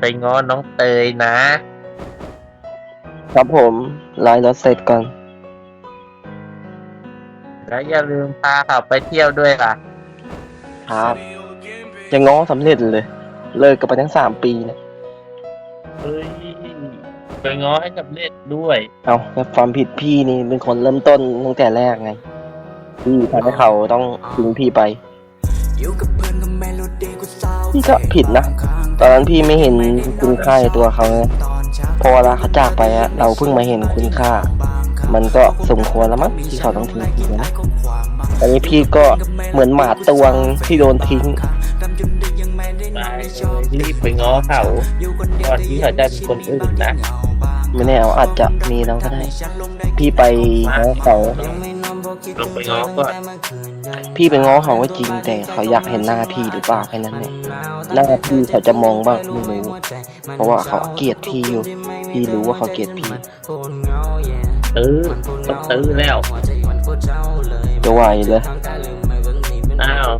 ไปง้อน้องเตยนะ ครับผมไลน์รถเสร็จก่อน แล้วอย่าลืมพาเขาไปเที่ยวด้วยล่ะ ครับ ยังง้อสำเร็จเลย เลิกกันไปทั้งสามปีเนี่ยเฮ้ยไปง้อให้สำเร็จด้วย เอาแล้วความผิดพี่นี่เป็นคนเริ่มต้นตั้งแต่แรกไง พี่ทำให้เขาต้องทิ้งพี่ไป พี่ก็ผิดนะ ตอนนั้นพี่ไม่เห็นคุณค่าในตัวเขานะพอเวลาเขาจากไปอะเราเพิ่งมาเห็นคุณค่า มันก็สมควรแล้วมั้งที่เขาต้องทิ้งพี่นะตอนนี้พี่ก็เหมือนหมาตวงที่โดนทิ้งไปรีบไปง้อเขาก่อนที่เขาจะมีคนอื่นนะไม่แน่เอาอาจจะมีแล้วก็ได้ พี่ไปง้อเขาลงไปง้อก่อน พี่ไปง้อเขาก็จริงแต่เขาอยากเห็นหน้าพี่หรือเปล่าแค่นั้นเองหน้าพี่เขาจะมองบ้างไม่รู้เพราะว่าเขาเกลียดพี่อยู่ พี่รู้ว่าเขาเกลียดพี่ตื้อต้องตื้อแล้วจะไหวเลยอ้าว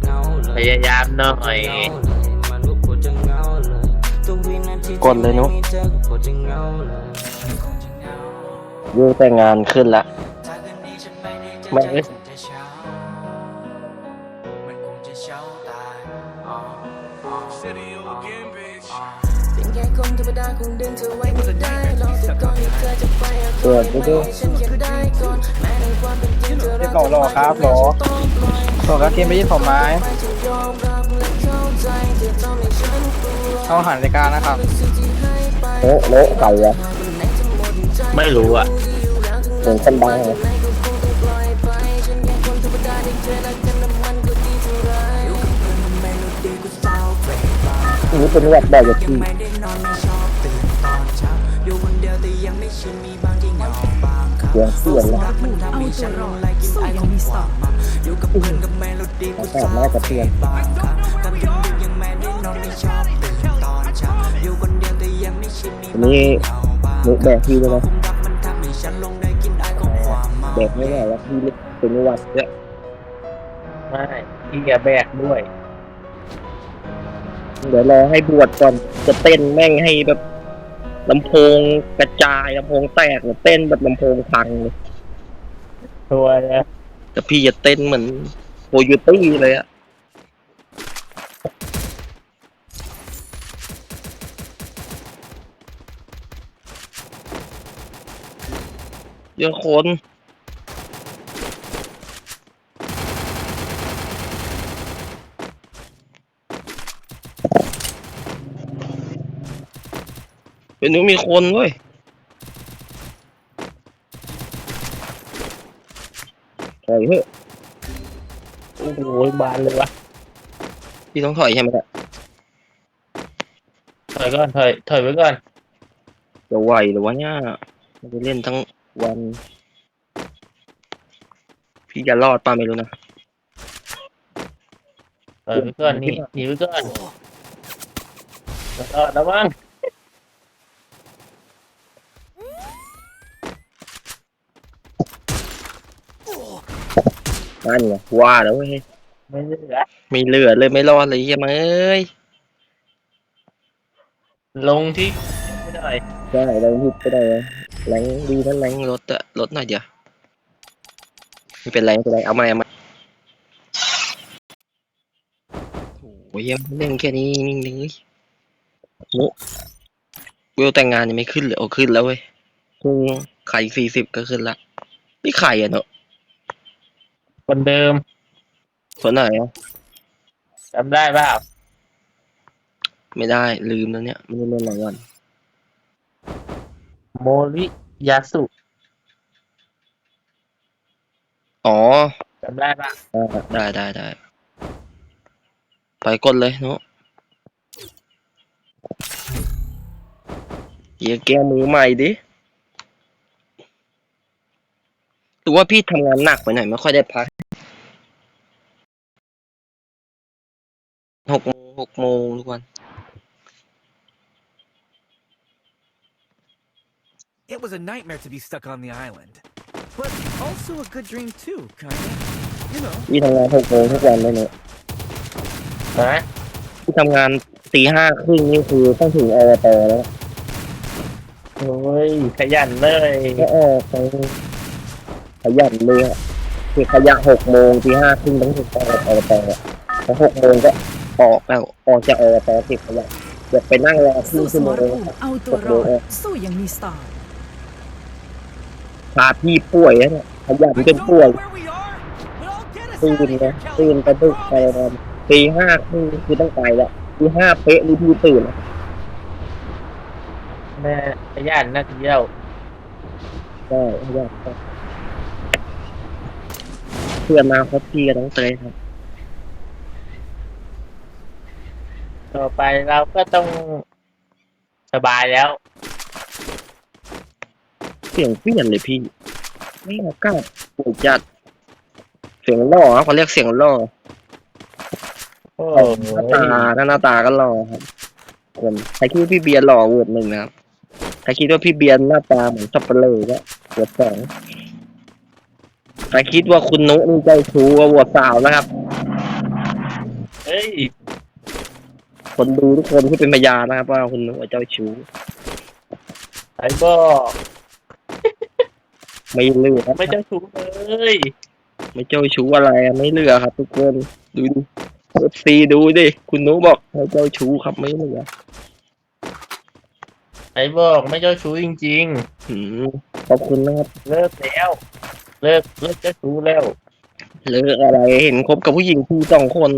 พยายามหน่อยกดเลยนุ๊กเรื่องแต่งงานขึ้นละไม่ เปิดไปดูฉันแค่ได้ก่อนแม้ในความเป็นจริงเธอรักหล่อหล่อครับหล่อหล่อครับเกมไปยินผมไหมไม่จะยอมรับและเข้าใจเธอทำให้ฉันกลัวเข้าหันรายการนะครับสิ่งที่ให้ไปโน้โน้ใครอะในทั้งหมดใจไม่รู้อะอยู่แล้วทั้งเหมือนคนดังเลยในก็คงต้องปล่อยไปฉันแค่คนธรรมดาที่เธอรักกันน้ำมันก็ดีเท่าไรอยู่กับเพื่อนมันเมโลดี้ก็เศร้าเฟรบาอันนี้เป็นแบบแบบพี่ เสียงเสียงนะรักมันทำให้ฉันลงไหลกินไอของความมันอยู่กับเพื่อนกับเมโลดี้ก็แต่แม่จะเตือนบางครั้งกันดึกๆยังไม่ได้นอนไม่ชอบตื่นตอนเช้าอยู่คนเดียวแต่ยังไม่ชินอันนี้เหงาบางนุ๊กแบบพี่ด้วยนะความรักมันทำให้ฉันลงได้กินไอของความมันแบบไม่ได้แล้วพี่เป็นวัดเนี่ยไม่พี่แกแบกด้วย เดี๋ยวรอให้บวชก่อนจะเต้นแม่งให้แบบ ลำโพงกระจายลำโพงแตกเนี่ยเต้นแบบลำโพงพังเลยตัวนะแต่พี่จะเต้นเหมือนโคโยตี้เลยอะเยอะคน เป็นนู้มีคนเว้ยถอยเถอะโอ้โหบานเลยวะพี่ต้องถอยใช่ไหมล่ะถอยก่อนถอยถอยไว้ก่อนจะไหวหรือวะเนี่ยมันจะเล่นทั้งวัน พี่จะรอดป่ะไม่รู้นะถอยไว้ก่อนนี่หนีไว้ก่อนรอดแล้วมั้ง นั่นไงว่าแล้วเว้ยไม่เหลือไม่เหลือเลยไม่รอดเลยเหี้ยมาเอ้ยลงที่ไม่ได้ได้แรงฮิตก็ได้เลยแรงดีนั่นแรงรถอะรถหน่อยเดียวไม่เป็นไรไม่เป็นไรเอามาเอามาโอ้ยยังเล่นแค่นี้นิ่งๆเลยโอ้เวลแต่งงานยังไม่ขึ้นเลยโอ้ขึ้นแล้วเว้ยคงไข่สี่สิบก็ขึ้นละนี่ไข่อะเนอะ คนเดิมคนไหนอะจำได้เปล่าไม่ได้ลืมแล้วเนี่ยไม่ได้เล่นหลายวันโมริยาสุอ๋อจำได้ป่ะได้ได้ได้ไปกดเลยเนาะเกียร์แก้มือใหม่ดิหรือว่าพี่ทำงานหนักไปหน่อยไม่ค่อยได้พัก หกโมงหกโมงทุกวัน It was a nightmare to be stuck on the island. But also a good dream too, kinda. You know. พี่ทำงานหกโมงทุกวันเลยเนี่ยฮะพี่ทำงานตีห้าครึ่งนี่คือต้องถึงอวตแล้วโอ้ยขยันเลยก็ออกไปขยันเลยอะคือขยะหกโมงตีห้าครึ่งต้องถึงอวตพอหกโมงก็ ออกแล้วออกจากอวตเก็บขยะเดี๋ยวไปนั่งรอครึ่สู้งสชั่วโมมงรภูมิเอาตัวรอดสู้อยังมีสไตล์พาพี่ป่วยแล้วเนี่ยขยัน I จน don't ป่วย know where we are, but I'll get us ตื่ out น of นะ here, ตื่น Kelly. กระดึกไปนอนตีห้าครึ่งคือต้องไปแล้วตีห้าเป๊ะนี่พี่ตื่นแล้วแม่ขยันนะเที่ยวใช่ขยันครับเพื่อนมาครบพี่ก็ต้องเตยครับ ต่อไปเราก็ต้องสบายแล้ว เสียงเปลี่ยนเลยพี่ไม่เอาก้าปวดจัด เสียงหล่อครับเขาเรียกเสียงหล่อโอ้หน้าตาหน้าตาก็หล่อครับคนใครคิดว่าพี่เบียร์หล่อโหวตหนึ่งนะครับใครคิดว่าพี่เบียร์หน้าตาเหมือนสับเปลือก็โหวตสองใครคิดว่าคุณนุนี่ใจชูก็โหวตสาวนะครับ เฮ้ย คนดูทุกคนที่เป็นพยานนะครับว่าคุณนุเจ้าชู้ไอ้บอกไม่เหลือครับไม่เจ้าชู้เลยไม่เจ้าชู้อะไรอะไม่เหลือครับ ทุกคนดูดิเอฟซีดูดิคุณนุบอกไม่เจ้าชู้ครับไม่เหลือไอ้บอกไม่เจ้าชู้จริงอืมขอบคุณนะครับๆ เลิกแล้ว เลิกเลิกเจ้าชู้แล้ว เลิกอะไรเห็นคบกับผู้หญิงคู่สองคน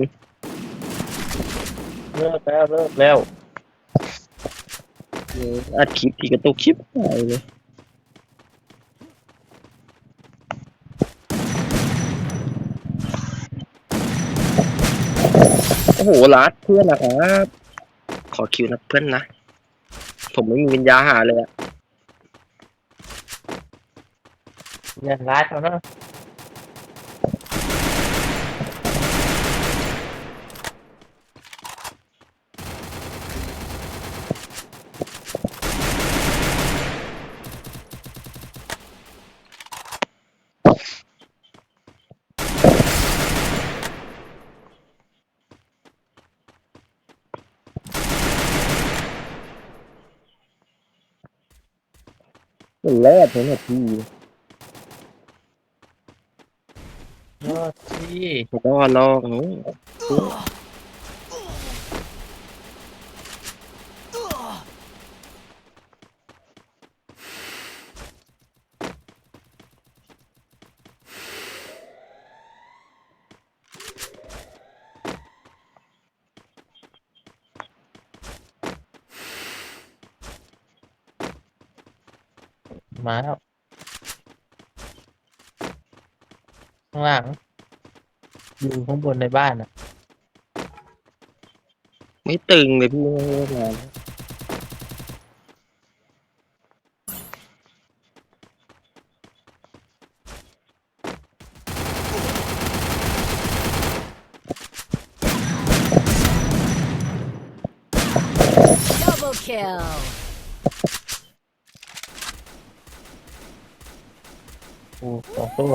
เลิกแล้วเลิกแล้วอัดคลิปที่กระตุกคลิปหายเลยโอ้โหรัดเพื่อนนะครับ ขอคิวนัดเพื่อนนะ ผมไม่มีวิญญาหาเลยอะอย่าร้ายเขาเนาะ เป็นแรกเลยเนี่ยพี่ยอดที่รอรอห มาแล้ว ข้างหลังอยู่ข้างบนในบ้านอะ ไม่ตึงเลยพี่ไม่ได้งานดับเบิลคิล โอ้สอง ตัว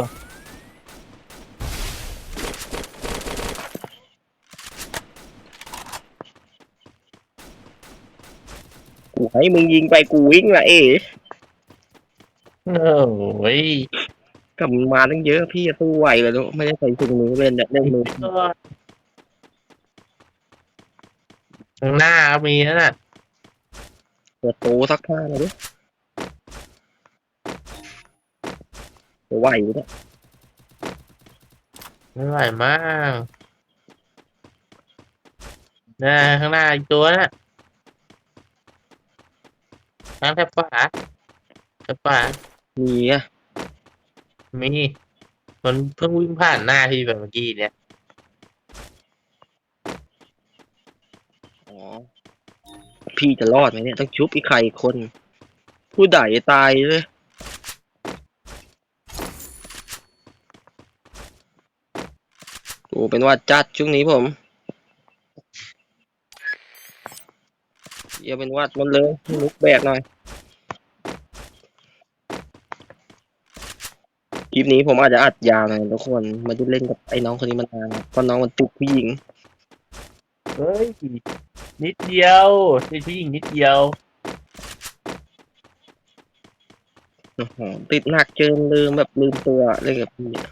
กูให้มึงยิงไปกูวิ่งละเอ๋โอ้ยกลับมาตั้งเยอะพี่จะสู้ไหวเลยลูกไม่ได้ใส่ถุงมือเล่นเนี่ยเล่นมือตัวข้างหน้าก็มีนั่นน่ะเปิดโตสักผ้าหน่อยดิ ไหวอยู่เนี่ยไม่ไหวมากน่าข้างหน้าอีกตัวน่ะทางแทบขวาแทบขวามีอะมีมันเพิ่งวิ่งผ่านหน้าที่แบบเมื่อกี้เนี่ยอ๋อพี่จะรอดไหมเนี่ย ต้องชุบอีกใครอีกคน ผู้ใดตายเลย อ้เป็นว่าจัดช่วงนี้ผมอย่าเป็นวัดมันเลยให้ลุกแบกหน่อยคลิปนี้ผมอาจจะอัดยาวหน่อยทุกคนไมาได้เล่นกับไอ้น้องคนนี้มานานเพราะน้องมันติดผู้หญิงเฮ้ยนิดเดียวติดผู้หญิงนิดเดียวอื้อหือติดหนักเกินลืมแบบลืมตัวเล่นกับพี่อะ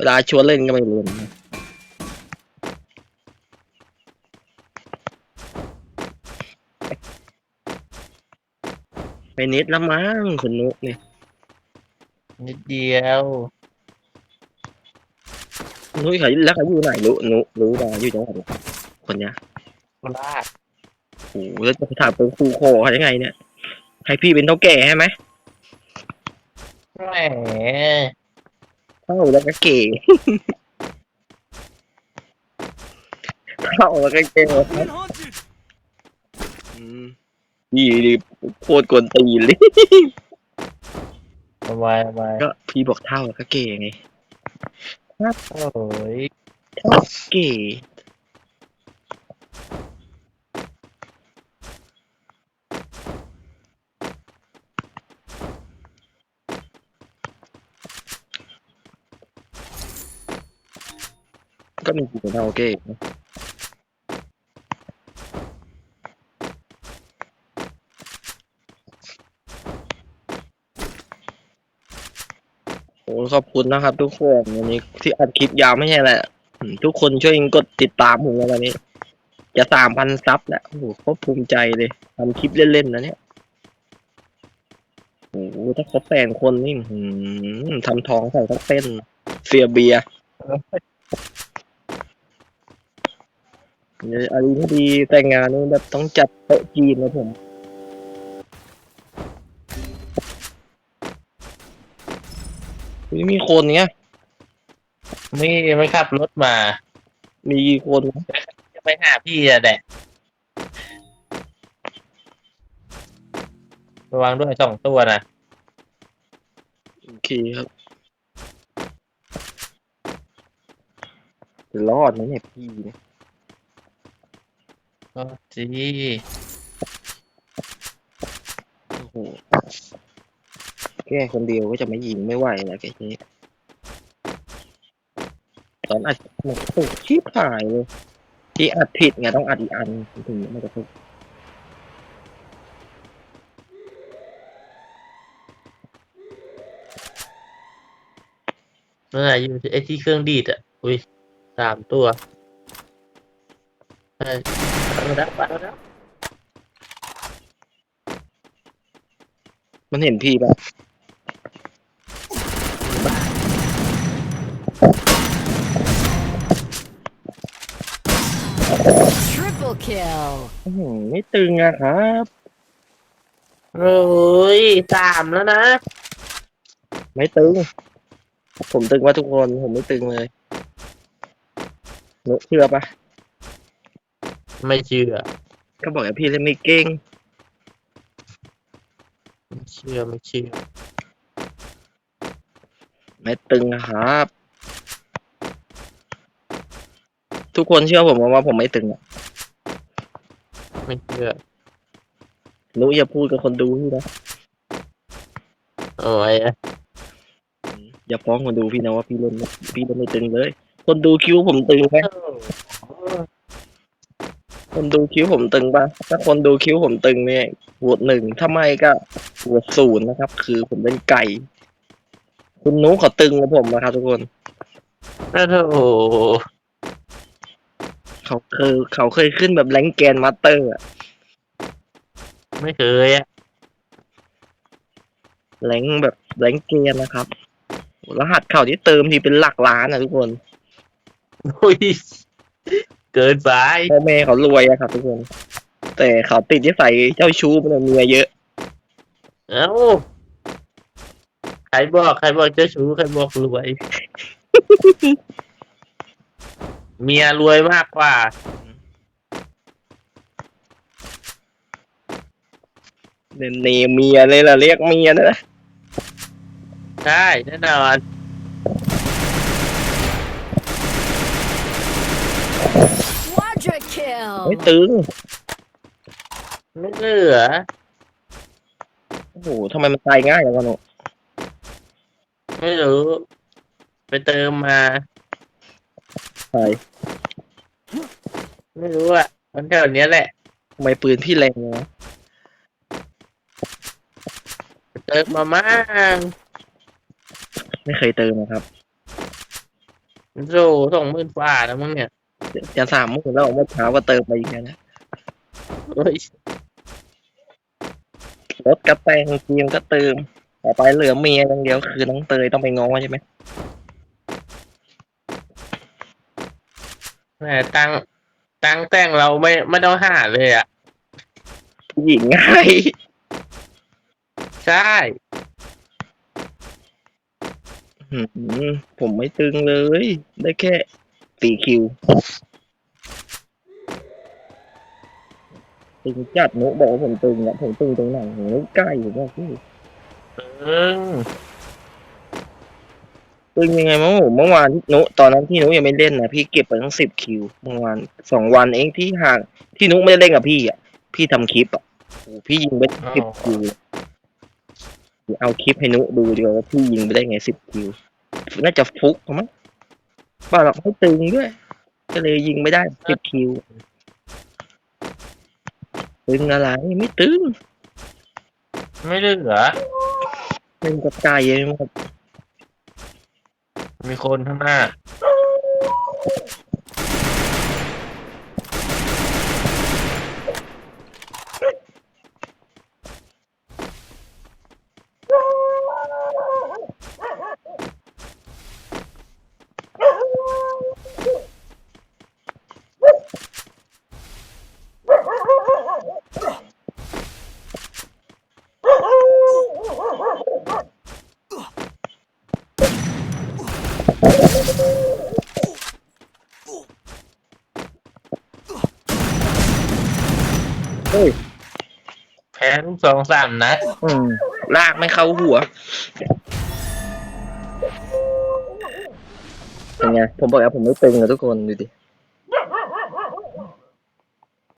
เวลาชวนเล่นก็ไม่ลืมไปนิดละมั้งคุณนุกเนี่ยนิดเดียวนุ้ยเขาแล้วเขาอยู่ไหนรู้นุรู้มาอยู่จังหวัดอะไรคนเนี้ยโคราชโอ้โหแล้วจะถามเป็นครูโคเขายังไงเนี่ยให้พี่เป็นเท่าแก่ใช่ไหมแหม เท่าแล้วก็เก๋เท่าแล้วก็เก๋อืมนี่ดิโคตรกวนตีนเลยทำไมทำไมก็พี่บอกเท่าแล้วก็เก๋ไงโอ้ยเท่าเก๋ ก็มีกี่เท่าเก๋นะโอ้ขอบคุณนะครับ ทุกคนวันนี้ที่อัดคลิปยาวไม่ใช่แหละทุกคนช่วยกดติดตามผมแล้ววันนี้ จะสามพันซับแล้วโอ้โหโคตรภูมิใจเลยทำคลิปเล่นๆนะเนี่ยโอ้โหถ้าครบแปดคนนี่ทำท้องใส่ต้องเต้นเสียเบียร์เนี่ย อะไรไม่ดีแต่งงานนี่แบบต้องจัดโต๊ะจีนนะผมไม่มีคนเนี้ยไม่ไม่ขับรถมา มีกี่คนวะจะไปหาพี่อะแดะระวังด้วยสองตัวนะโอเคครับจะรอดไหมเนี่ยพี่เนี่ย ก็จีโอ้โหแก้คนเดียวก็จะไม่ยิงไม่ไหวนะแกนี้ตอนอัดมันถูกชิบหายเลยที่อัดผิดไงต้องอัดอีกอันถึงมันจะถูกเมื่อไหร่อยู่ไอ้ที่เครื่องดีดอะ อุ้ยสามตัวเอ้ยปัด มาแล้วปัดมาแล้วมันเห็นพี่ปะ Triple kill อื้อหือไม่ตึงอะครับ โอ้ยสามแล้วนะไม่ตึง ผมตึงว่าทุกคน ผมไม่ตึงเลยหนูเชื่อปะ ไม่เชื่อ ก็บอกอย่าพี่เล่นไม่เก่งไม่เชื่อไม่เชื่อ ไม่ตึงอะครับ ทุกคนเชื่อผมว่าผมไม่ตึงอะไม่เชื่อหนูอย่าพูดกับคนดูพี่นะโอ้ยอย่าฟ้องคนดูพี่นะว่าพี่เล่นไม่พี่เล่นไม่ตึงเลย คนดูคิ้วผมตึงไหม คนดูคิ้วผมตึงปะถ้าคนดูคิ้วผมตึงเนี่ยโหวตหนึ่งถ้าไม่ก็โหวตศูนย์นะครับ คือผมเป็นไก่ คุณนุ้เขาตึงกับผมนะครับทุกคน โอ้โหเขาเคยเขาเคยขึ้นแบบแรงแกนมาสเตอร์อะไม่เคยอะแรงแบบแรงเกนนะครับ รหัสเขาที่เติมทีเป็นหลักล้านนะทุกคนอุ้ย เกินไปพ่อแม่เขารวยอะครับทุกคน แต่เขาติดนิสัยเจ้าชู้มันเมียเยอะ เอ้าใครบอกใครบอกเจ้าชู้ใครบอกรวย เมียรวยมากกว่าเนเนเมียเลยล่ะเรียกเมียนะ ใช่แน่นอน Quadra kill ไม่ตึงไม่เหลือโอ้โหทำไมมันตายง่ายอย่างวะหนูไม่รู้ ไปเติมมา ตายไม่รู้อะ มันแถวเนี้ยแหละ ทำไมปืนพี่แรงวะเติมมามั่งไม่เคยเติมนะครับ โซสองหมื่นฝ่าแล้วมั้งเนี่ย จะสามหมื่นแล้วเมื่อเช้าก็เติมไปอีกแล้วนะเฮ้ยรถกระแต่งเกมก็เติม ต่อไปเหลือเมียอย่างเดียวคือน้องเตยต้องไปง้อใช่ไหมแหมตังตังแต่งเราไม่ไม่ต้องหาเลยอะผู้หญิงง่ายใช่อื้อหือผมไม่ตึงเลย ได้แค่ สี่คิวตึงจัดนุบอกว่าผมตึงอะผมตึงตรงไหนผมไม่ใกล้ผมบอกพี่เอิงตึงยังไงมั้งผมเมื่อวานที่นุตอนนั้นที่นุยังไม่เล่นนะพี่เก็บไปทั้งสิบคิวเมื่อวานสองวันเองที่ห่างที่นุไม่ได้เล่นกับพี่อะพี่ทำคลิปอะโอ้โหพี่ยิงไปสิบคิวเดี๋ยวเอาคลิปให้นุดูดีกว่าว่าพี่ยิงไปได้ไงสิบคิวน่าจะฟุกมั้ง บ้าหรอกไม่ตึงด้วยก็เลยยิงไม่ได้สิบคิว ตึงอะไรไม่ตึงไม่เหลือเป็นกระจายเองหมดมีคนข้างหน้า เฮ้ย แพ้ทุกสองสามนัดอืมลากไม่เข้าหัวเป็นไงผมบอกแล้วผมไม่ตึงนะทุกคนดูดิ